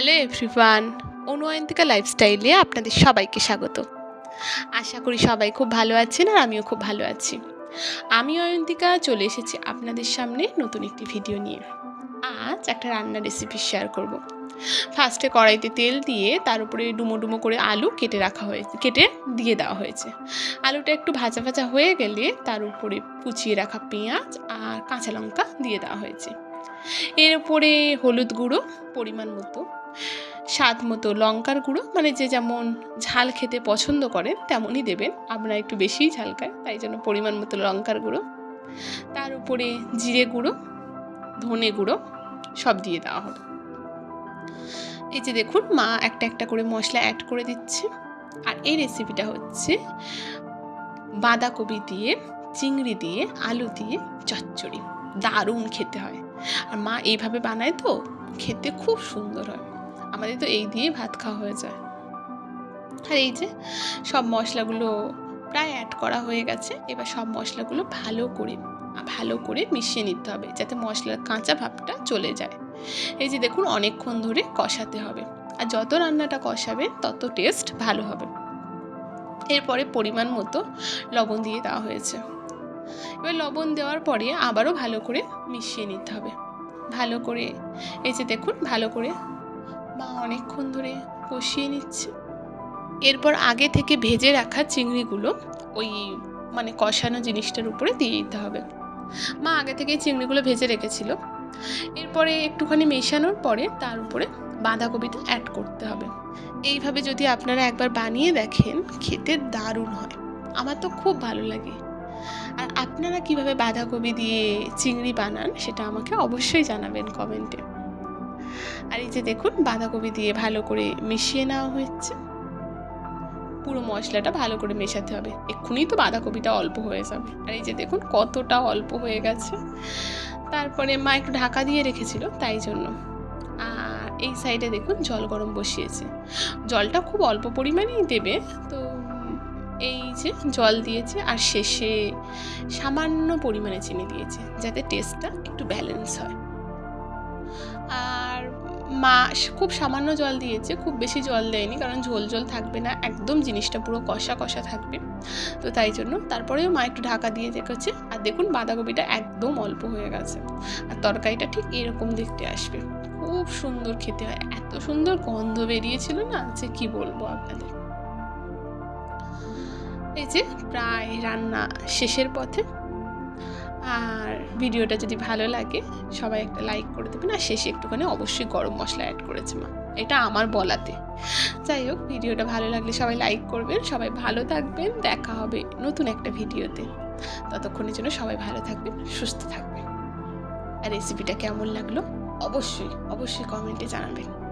Hello everyone অনুয়ন্তিকা লাইফস্টাইলে আপনাদের সবাইকে স্বাগত। আশা করি সবাই খুব ভালো আছেন আর আমিও খুব ভালো আছি। আমি অয়ন্তিকা, চলে এসেছি আপনাদের সামনে নতুন একটি ভিডিও নিয়ে। আজ একটা রান্নার রেসিপি শেয়ার করব। ফার্স্টে কড়াইতে তেল দিয়ে তার উপরে ডুমো ডুমো করে আলু কেটে রাখা হয়েছে, কেটে দিয়ে দেওয়া হয়েছে। আলুটা একটু ভাজা ভাজা হয়ে গেলে তার উপরে কুচিয়ে রাখা পেঁয়াজ আর কাঁচা লঙ্কা দিয়ে দেওয়া হয়েছে। এর উপরে হলুদ গুঁড়ো পরিমাণ মতো স্বাদ মতো লঙ্কার গুঁড়ো মানে যে যেমন ঝাল খেতে পছন্দ করেন তেমনই দেবেন। আমরা একটু বেশিই ঝাল খাই, তাই জন্য পরিমাণ মতো লঙ্কার গুঁড়ো। তার উপরে জিরে গুঁড়ো, ধনে গুঁড়ো, সব দিয়ে দেওয়া হবে এই যে দেখুন, মা একটা একটা করে মশলা অ্যাড করে দিচ্ছে। আর এই রেসিপিটা হচ্ছে বাঁধাকপি দিয়ে, চিংড়ি দিয়ে, আলু দিয়ে চচ্চড়ি। দারুণ খেতে হয়। আর মা এইভাবে বানায় তো, খেতে খুব সুন্দর হয়। আমাদের তো এই দিয়ে ভাত খাওয়া হয়ে যায়। আর এই যে, সব মশলাগুলো প্রায় অ্যাড করা হয়ে গেছে। এবার সব মশলাগুলো ভালো করে ভালো করে মিশিয়ে নিতে হবে যাতে মশলার কাঁচা ভাবটা চলে যায়। এই যে দেখুন, অনেকক্ষণ ধরে কষাতে হবে। আর যত রান্নাটা কষাবে, তত টেস্ট ভালো হবে। এরপরে পরিমাণ মতো লবণ দিয়ে দেওয়া হয়েছে। এবার লবণ দেওয়ার পরে আবারও ভালো করে মিশিয়ে নিতে হবে। ভালো করে, এই যে দেখুন, ভালো করে মা অনেকক্ষণ ধরে কষিয়ে নিচ্ছে। এরপর আগে থেকে ভেজে রাখা চিংড়িগুলো ওই মানে কষানো জিনিসটার উপরে দিয়ে দিতে হবে। মা আগে থেকে চিংড়িগুলো ভেজে রেখেছিল। এরপরে একটুখানি মেশানোর পরে তার উপরে বাঁধাকপিটা অ্যাড করতে হবে। এইভাবে যদি আপনারা একবার বানিয়ে দেখেন, খেতে দারুণ হয়। আমার তো খুব ভালো লাগে। আর আপনারা কীভাবে বাঁধাকপি দিয়ে চিংড়ি বানান, সেটা আমাকে অবশ্যই জানাবেন কমেন্টে। আর এই যে দেখুন, বাঁধাকপি দিয়ে ভালো করে মিশিয়ে নেওয়া হচ্ছে পুরো মশলাটা ভালো করে মেশাতে হবে। এক্ষুনি তো বাঁধাকপিটা অল্প হয়ে যাবে। আর এই যে দেখুন, কতটা অল্প হয়ে গেছে। তারপরে মা একটু ঢাকা দিয়ে রেখেছিল, তাই জন্য। আর এই সাইডে দেখুন, জল গরম বসিয়েছে। জলটা খুব অল্প পরিমাণেই দেবে। তো এই যে জল দিয়েছে, আর শেষে সামান্য পরিমাণে চিনি দিয়েছে, যাতে টেস্টটা একটু ব্যালেন্স হয়। মা খুব সামান্য জল দিয়েছে, খুব বেশি জল দেয়নি কারণ ঝোল ঝোল থাকবে না, একদম জিনিসটা পুরো কষা কষা থাকবে। তো তাই জন্য তারপরেও মা একটু ঢাকা দিয়ে রেখেছে। আর দেখুন বাঁধাকপিটা একদম অল্প হয়ে গেছে। আর তরকারিটা ঠিক এরকম দেখতে আসবে। খুব সুন্দর খেতে হয়। এত সুন্দর গন্ধ বেরিয়েছিল না যে কি বলব আপনাদের। এই যে প্রায় রান্না শেষের পথে আর ভিডিওটা যদি ভালো লাগে, সবাই একটা লাইক করে দেবেন, আর শেষে একটুখানি অবশ্যই গরম মশলা অ্যাড করেছে মা। এটা আমার বলাতে। যাই হোক, ভিডিওটা ভালো লাগলে সবাই লাইক করবেন, সবাই ভালো থাকবেন, দেখা হবে নতুন একটা ভিডিওতে। ততক্ষণের জন্য সবাই ভালো থাকবেন, সুস্থ থাকবেন। আর রেসিপিটা কেমন লাগল? অবশ্যই অবশ্যই কমেন্টে জানাবেন।